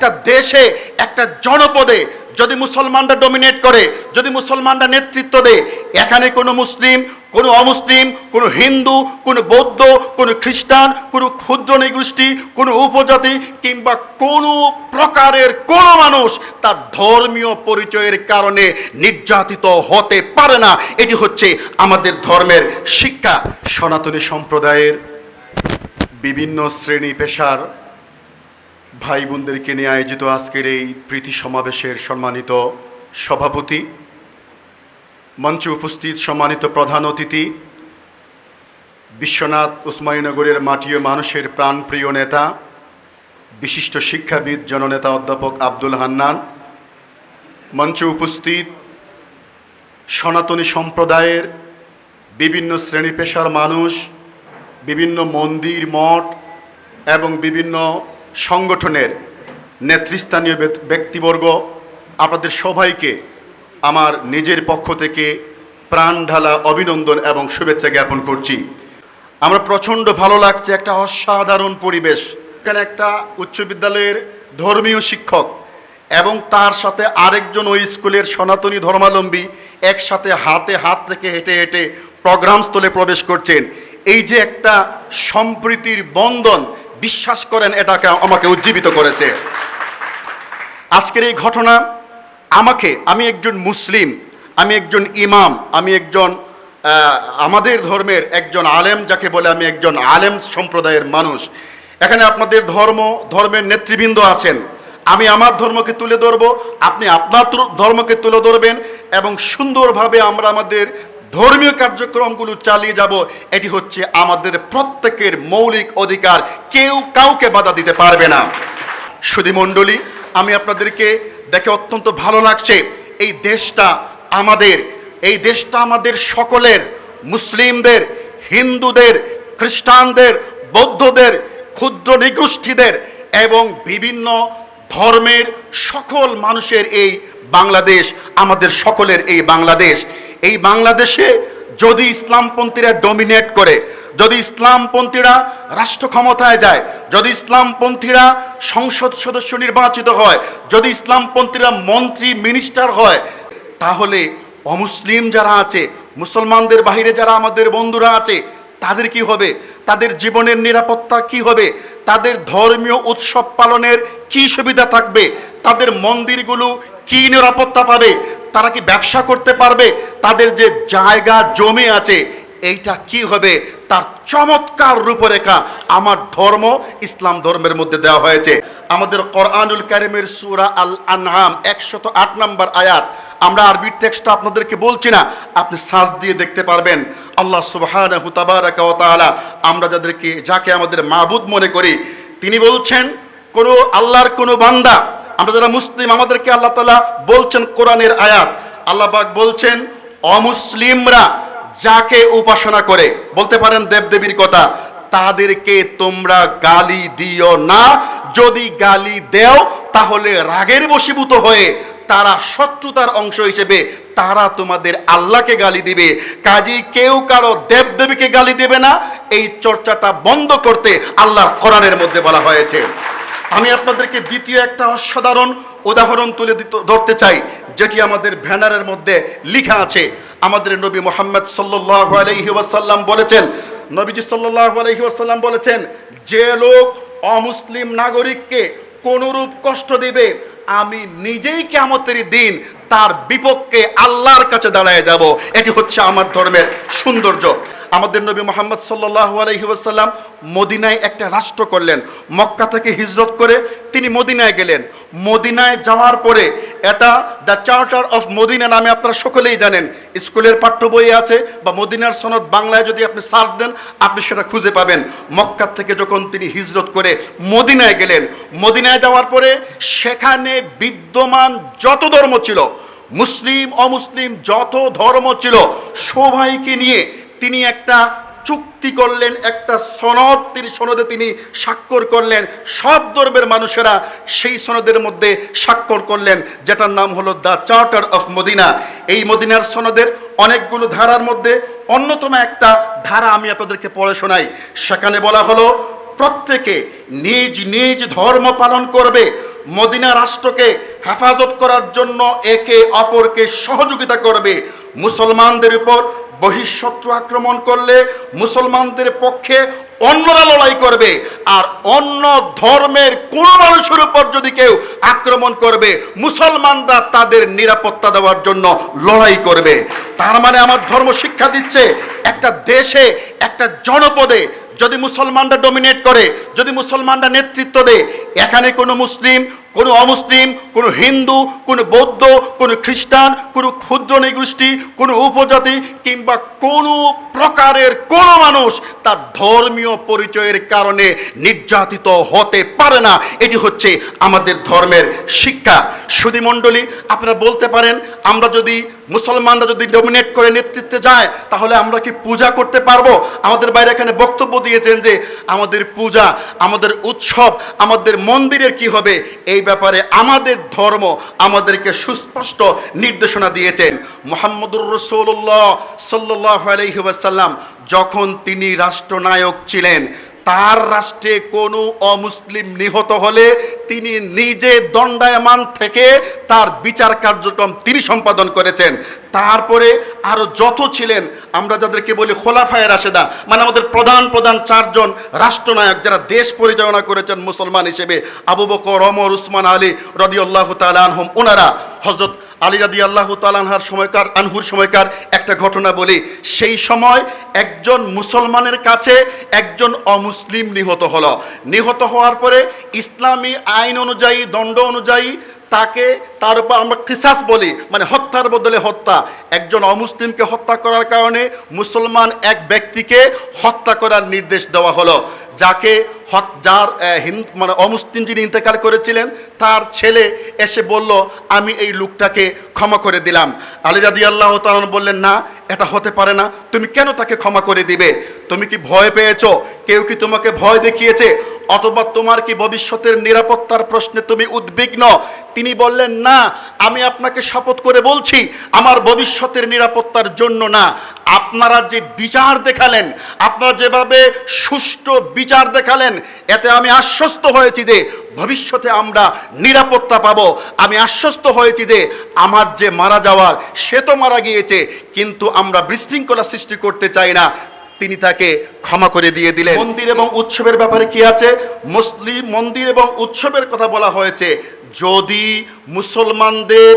একটা দেশে, একটা জনপদে যদি মুসলমানরা ডমিনেট করে, যদি মুসলমানরা নেতৃত্ব দেয়, এখানে কোনো মুসলিম, কোনো অমুসলিম, কোনো হিন্দু, কোনো বৌদ্ধ, কোনো খ্রিস্টান, কোনো ক্ষুদ্র নিগোষ্ঠী, কোনো উপজাতি কিংবা কোনো প্রকারের কোনো মানুষ তার ধর্মীয় পরিচয়ের কারণে নির্যাতিত হতে পারে না। এটি হচ্ছে আমাদের ধর্মের শিক্ষা। সনাতনী সম্প্রদায়ের বিভিন্ন শ্রেণি পেশার ভাই বোনদেরকে নিয়ে আয়োজিত আজকের এই প্রীতি সমাবেশের সম্মানিত সভাপতি, মঞ্চে উপস্থিত সম্মানিত প্রধান অতিথি, বিশ্বনাথ উসমানীনগরের মাটি ও মানুষের প্রাণপ্রিয় নেতা, বিশিষ্ট শিক্ষাবিদ, জননেতা অধ্যাপক আব্দুল হান্নান, মঞ্চে উপস্থিত সনাতনী সম্প্রদায়ের বিভিন্ন শ্রেণি পেশার মানুষ, বিভিন্ন মন্দির, মঠ এবং বিভিন্ন সংগঠনের নেতৃস্থানীয় ব্যক্তি- ব্যক্তিবর্গ, আপনাদের সবাইকে আমার নিজের পক্ষ থেকে প্রাণ ঢালা অভিনন্দন এবং শুভেচ্ছা জ্ঞাপন করছি। আমরা প্রচণ্ড ভালো লাগছে, একটা অসাধারণ পরিবেশ। এখানে একটা উচ্চ বিদ্যালয়ের ধর্মীয় শিক্ষক এবং তার সাথে আরেকজন ওই স্কুলের সনাতনী ধর্মালম্বী একসাথে হাতে হাত রেখে হেঁটে হেঁটে প্রোগ্রাম স্থলে প্রবেশ করছেন। এই যে একটা সম্প্রীতির বন্ধন, বিশ্বাস করেন, এটাকে আমাকে উজ্জীবিত করেছে। আজকের এই ঘটনা আমাকে, আমি একজন মুসলিম, আমি একজন ইমাম, আমি একজন আমাদের ধর্মের একজন আলেম, যাকে বলে আমি একজন আলেম সম্প্রদায়ের মানুষ। এখানে আপনাদের ধর্ম, ধর্মের নেতৃবৃন্দ আছেন। আমি আমার ধর্মকে তুলে ধরবো, আপনি আপনার ধর্মকে তুলে ধরবেন, এবং সুন্দরভাবে আমরা আমাদের ধর্মীয় কার্যক্রমগুলো চালিয়ে যাব, এটি হচ্ছে আমাদের প্রত্যেকের মৌলিক অধিকার। কেউ কাউকে বাধা দিতে পারবে না। সুধী মণ্ডলী, আমি আপনাদেরকে দেখে অত্যন্ত ভালো লাগছে, এই দেশটা আমাদের, এই দেশটা আমাদের সকলের, মুসলিমদের, হিন্দুদের, খ্রিস্টানদের, বৌদ্ধদের, ক্ষুদ্র নিগোষ্ঠীদের এবং বিভিন্ন ধর্মের সকল মানুষের এই বাংলাদেশ, আমাদের সকলের এই বাংলাদেশ। এই বাংলাদেশে যদি ইসলামপন্থীরা ডমিনেট করে, যদি ইসলামপন্থীরা রাষ্ট্র ক্ষমতায় যায়, যদি ইসলামপন্থীরা সংসদ সদস্য নির্বাচিত হয়, যদি ইসলামপন্থীরা মন্ত্রী মিনিস্টার হয়, তাহলে অমুসলিম যারা আছে, মুসলমানদের বাইরে যারা আমাদের বন্ধুরা আছে তাদের কি হবে? তাদের জীবনের নিরাপত্তা কি হবে? তাদের ধর্মীয় উৎসব পালনের কি সুবিধা থাকবে? তাদের মন্দিরগুলো কি নিরাপত্তা পাবে? তারা কি ব্যবসা করতে পারবে? তাদের যে জায়গা, জমি আছে, এইটা কি হবে? তার চমৎকার রূপরেখা আমার ধর্ম, ইসলাম ধর্মের মধ্যে দেওয়া হয়েছে। আমাদের কোরআনুল কারিমের সুরা আল আনআম একশত আট নম্বর আয়াত। আমরা আরবির টেক্সটটা আপনাদেরকে বলছি না, আপনি সার্চ দিয়ে দেখতে পারবেন। আল্লাহ ওয়া তাআলা আমরা যাদেরকে, যাকে আমাদের মাবুদ মনে করি, তিনি বলছেন কোনো আল্লাহর কোনো বান্দা। আমরা যারা মুসলিম, আমাদেরকে আল্লাহ তাআলা বলছেন কোরআনের আয়াত। আল্লাহ পাক বলছেন, অমুসলিমরা যাকে উপাসনা করে, বলতে পারেন দেবদেবীর কথা, তাদেরকে তোমরা গালি দিও না। যদি গালি দেও, তাহলে রাগের বশীভূত হয়ে তারা শত্রুতার অংশ হিসেবে, তারা তোমাদের আল্লাহকে গালি দিবে। কাজী কেউ কারও দেবদেবীকে গালি দেবে না। এই চর্চাটা বন্ধ করতে আল্লাহর কোরআনের মধ্যে বলা হয়েছে। আমি আপনাদেরকে দ্বিতীয় একটা অসাধারণ উদাহরণ তুলে ধরতে চাই, যেটি আমাদের ব্যানারের মধ্যে লেখা আছে। আমাদের নবী মোহাম্মদ সাল্লাল্লাহু আলাইহি ওয়াসাল্লাম বলেছেন, নবীজি সাল্লাল্লাহু আলাইহি ওয়াসাল্লাম বলেছেন, যে লোক অমুসলিম নাগরিককে কোনরূপ কষ্ট দেবে আমি নিজেই কেমতের দিন তার বিপক্ষে আল্লাহর কাছে দাঁড়ায় যাব। এটি হচ্ছে আমার ধর্মের সৌন্দর্য। আমাদের নবী মোহাম্মদ সাল্লাহ আলহি ওয়াসাল্লাম মদিনায় একটা রাষ্ট্র করলেন। মক্কা থেকে হিজরত করে তিনি মদিনায় গেলেন। মদিনায় যাওয়ার পরে এটা দ্য চার্টার অফ মদিনা নামে আপনারা সকলেই জানেন। স্কুলের পাঠ্য বইয়ে আছে বা মদিনার সনদ বাংলায় যদি আপনি সার্চ দেন, আপনি সেটা খুঁজে পাবেন। মক্কা থেকে যখন তিনি হিজরত করে মদিনায় গেলেন, মদিনায় যাওয়ার পরে সেখানে বিদ্যমান যত ধর্ম ছিল, মুসলিম, অমুসলিম যত ধর্ম ছিল, সবাইকে নিয়ে তিনি একটা চুক্তি করলেন, একটা সনদ তিনি, সনদে তিনি স্বাক্ষর করলেন। সব ধর্মের মানুষেরা সেই সনদের মধ্যে স্বাক্ষর করলেন, যেটার নাম হলো দ্য চার্টার অফ মদিনা। এই মদিনার সনদের অনেকগুলো ধারার মধ্যে অন্যতম একটা ধারা আমি আপনাদেরকে পড়ে শোনাই। সেখানে বলা হলো, প্রত্যেকে নিজ নিজ ধর্ম পালন করবে। মদিনা রাষ্ট্রকে হেফাজত করার জন্য একে অপরকে সহযোগিতা করবে। মুসলমানদের উপর বহিঃশত্রু আক্রমণ করলে মুসলমানদের পক্ষে অন্যরা লড়াই করবে আর অন্য ধর্মের কোন মানুষের উপর যদি কেউ আক্রমণ করবে, মুসলমানরা তাদের নিরাপত্তা দেওয়ার জন্য লড়াই করবে। তার মানে আমার ধর্ম শিক্ষা দিচ্ছে, একটা দেশে, একটা জনপদে যদি মুসলমানরা ডমিনেট করে, যদি মুসলমানরা নেতৃত্ব দেয় এখানে কোনো মুসলিম, কোনো অমুসলিম, কোনো হিন্দু, কোনো বৌদ্ধ, কোনো খ্রিস্টান, কোনো ক্ষুদ্র নিগোষ্ঠী, কোনো উপজাতি কিংবা কোনো প্রকারের কোনো মানুষ তার ধর্মীয় পরিচয়ের কারণে নির্যাতিত হতে পারে না। এটি হচ্ছে আমাদের ধর্মের শিক্ষা। সুদী মণ্ডলী, আপনারা বলতে পারেন, আমরা যদি মুসলমানরা যদি ডমিনেট করে নেতৃত্বে যায়, তাহলে আমরা কি পূজা করতে পারব? আমাদের বাইরে এখানে বক্তব্য দিয়েছেন যে, আমাদের পূজা, আমাদের উৎসব, আমাদের মন্দিরের কি হবে? এই ব্যাপারে আমাদের ধর্ম আমাদেরকে সুস্পষ্ট নির্দেশনা দিয়েছেন। মোহাম্মদুর রসৌল্লাহ সাল্লাহ আলহিবাসাল্লাম যখন তিনি রাষ্ট্রনায়ক ছিলেন, তার রাষ্ট্রে কোনো অমুসলিম নিহত হলে তিনি নিজে দণ্ডায়মান থেকে তার বিচার কার্যক্রম তিনি সম্পাদন করেছেন। তারপরে আরও যত ছিলেন, আমরা যাদেরকে বলি খোলাফায় রাশেদা মানে আমাদের প্রধান প্রধান চারজন রাষ্ট্রনায়ক যারা দেশ পরিচালনা করেছেন মুসলমান হিসেবে, আবু বকর অমর উসমান, আলী রদি আল্লাহ তালহম ওনারা হজরত আলী রাদি আল্লাহ তালানহার সময়কার, আনহুর সময়কার একটা ঘটনা বলি, সেই সময় একজন মুসলমানের কাছে একজন অমুসলিম নিহত হলো। নিহত হওয়ার পরে ইসলামী আইন অনুযায়ী, দণ্ড অনুযায়ী তাকে তার উপর আমরা কিসাস বলি মানে হত্যার বদলে হত্যা। একজন অমুসলিমকে হত্যা করার কারণে মুসলমান এক ব্যক্তিকে হত্যা করার নির্দেশ দেওয়া হলো। যাকে যার মানে অমুসলিম যিনি ইন্তেকাল করেছিলেন, তার ছেলে এসে বলল, আমি এই লোকটাকে ক্ষমা করে দিলাম। আলী রাদি আল্লাহ তালন বললেন, না, এটা হতে পারে না। তুমি কেন তাকে ক্ষমা করে দিবে? তুমি কি ভয় পেয়েছ? কেউ কি তোমাকে ভয় দেখিয়েছে? অথবা তোমার কি ভবিষ্যতের নিরাপত্তার প্রশ্নে তুমি উদ্বিগ্ন? তিনি বললেন, না, আমি আপনাকে শপথ করে বলছি, আমার ভবিষ্যতের নিরাপত্তার জন্য না। আপনারা যে বিচার দেখালেন, আপনারা যেভাবে সুষ্ঠু বিচার দেখালেন, এতে আমি আশ্বস্ত হয়েছি যে ভবিষ্যতে আমরা নিরাপত্তা পাব। আমি আশ্বস্ত হয়েছি যে আমার যে মারা যাওয়ার, সে তো মারা গিয়েছে, কিন্তু আমরা বিশৃঙ্খলা সৃষ্টি করতে চাই না। তিনি তাকে ক্ষমা করে দিয়ে দিলেন। মন্দির এবং উৎসবের ব্যাপারে কি আছে? মুসলিম মন্দির এবং উৎসবের কথা বলা হয়েছে। যদি মুসলমানদের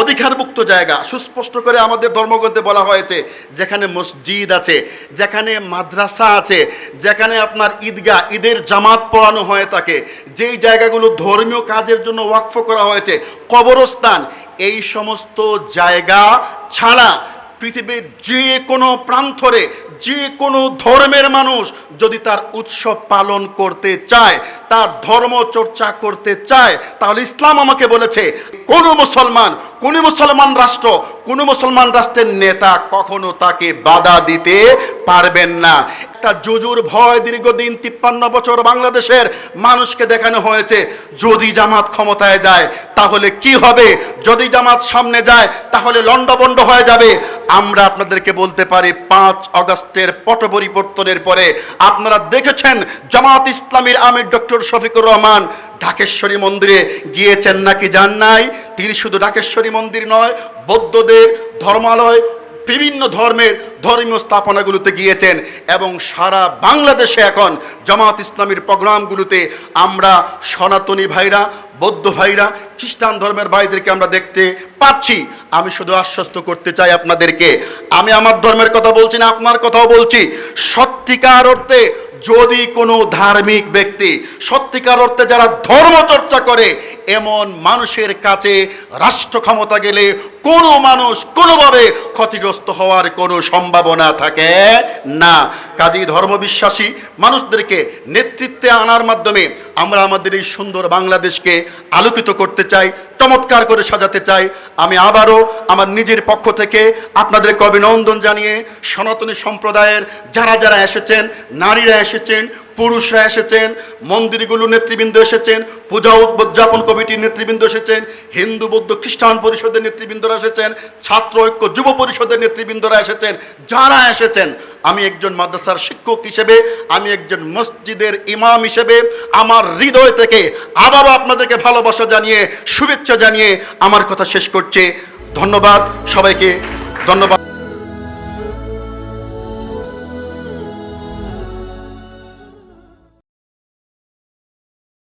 অধিকারভুক্ত জায়গা, সুস্পষ্ট করে আমাদের ধর্মগ্রন্থে বলা হয়েছে, যেখানে মসজিদ আছে, যেখানে মাদ্রাসা আছে, যেখানে আপনার ঈদগাহ, ঈদের জামাত পড়ানো হয়ে থাকে যেই জায়গাগুলো ধর্মীয় কাজের জন্য ওয়াকফ করা হয়েছে, কবরস্থান, এই সমস্ত জায়গা ছাড়া পৃথিবীর যে কোনো প্রান্তরে যে কোনো ধর্মের মানুষ যদি তার উৎসব পালন করতে চায় তার ধর্ম চর্চা করতে চায়। তাহলে ইসলাম আমাকে বলেছে, কোনো মুসলমান, কোন মুসলমান রাষ্ট্র, কোন মুসলমান রাষ্ট্রের নেতা কখনো তাকে বাধা দিতে পারবেন না। একটা জুজুর ভয় দীর্ঘদিন তিপ্পান্ন বছর বাংলাদেশের মানুষকে দেখানো হয়েছে, যদি জামাত ক্ষমতায় যায়, তাহলে কি হবে? যদি জামাত সামনে যায়, তাহলে লণ্ডভণ্ড হয়ে যাবে। আমরা আপনাদেরকে বলতে পারি, পাঁচ অগস্টের পট পরিবর্তনের পরে আপনারা দেখেছেন জামাত ইসলামীর আমির ডক্টর শফিকুর রহমান ঢাকেশ্বরী মন্দিরে গিয়েছেন নাকি যান নাই? তিনি শুধু ঢাকেশ্বরী মন্দির নয়, বৌদ্ধদের ধর্মালয়, বিভিন্ন ধর্মের ধর্মীয় স্থাপনাগুলোতে গিয়েছেন এবং সারা বাংলাদেশে এখন জামাত ইসলামীর প্রোগ্রামগুলোতে আমরা সনাতনী ভাইরা, বৌদ্ধ ভাইরা, খ্রিস্টান ধর্মের ভাইদেরকে আমরা দেখতে পাচ্ছি। আমি শুধু আশ্বস্ত করতে চাই আপনাদেরকে। আমি আমার ধর্মের কথা বলছি না, আপনার কথাও বলছি। সত্যিকার অর্থে যদি কোনো ধার্মিক ব্যক্তি সত্যিকার অর্থে যারা ধর্ম চর্চা করে, এমন মানুষের কাছে রাষ্ট্র ক্ষমতা গেলে কোনো মানুষ কোনোভাবে ক্ষতিগ্রস্ত হওয়ার কোনো সম্ভাবনা থাকে না। কাজী ধর্মবিশ্বাসী মানুষদেরকে নেতৃত্বে আনার মাধ্যমে আমরা আমাদের এই সুন্দর বাংলাদেশকে আলোকিত করতে চাই, চমৎকার করে সাজাতে চাই। আমি আবারও আমার নিজের পক্ষ থেকে আপনাদেরকে অভিনন্দন জানিয়ে সনাতনী সম্প্রদায়ের যারা যারা এসেছেন, নারীরা এসেছেন পুরুষরা এসেছেন মন্দিরগুলো নেতৃবৃন্দ এসেছেন, পূজা উদযাপন কমিটির নেতৃবৃন্দ এসেছেন, হিন্দু, বৌদ্ধ, খ্রিস্টান পরিষদের নেতৃবৃন্দরা এসেছেন, ছাত্র ঐক্য, যুব পরিষদের নেতৃবৃন্দরা এসেছেন, যারা এসেছেন, আমি একজন মাদ্রাসার শিক্ষক হিসেবে, আমি একজন মসজিদের ইমাম হিসেবে, আমার হৃদয় থেকে আবারও আপনাদেরকে ভালোবাসা জানিয়ে, শুভেচ্ছা জানিয়ে আমার কথা শেষ করছে। ধন্যবাদ সবাইকে, ধন্যবাদ।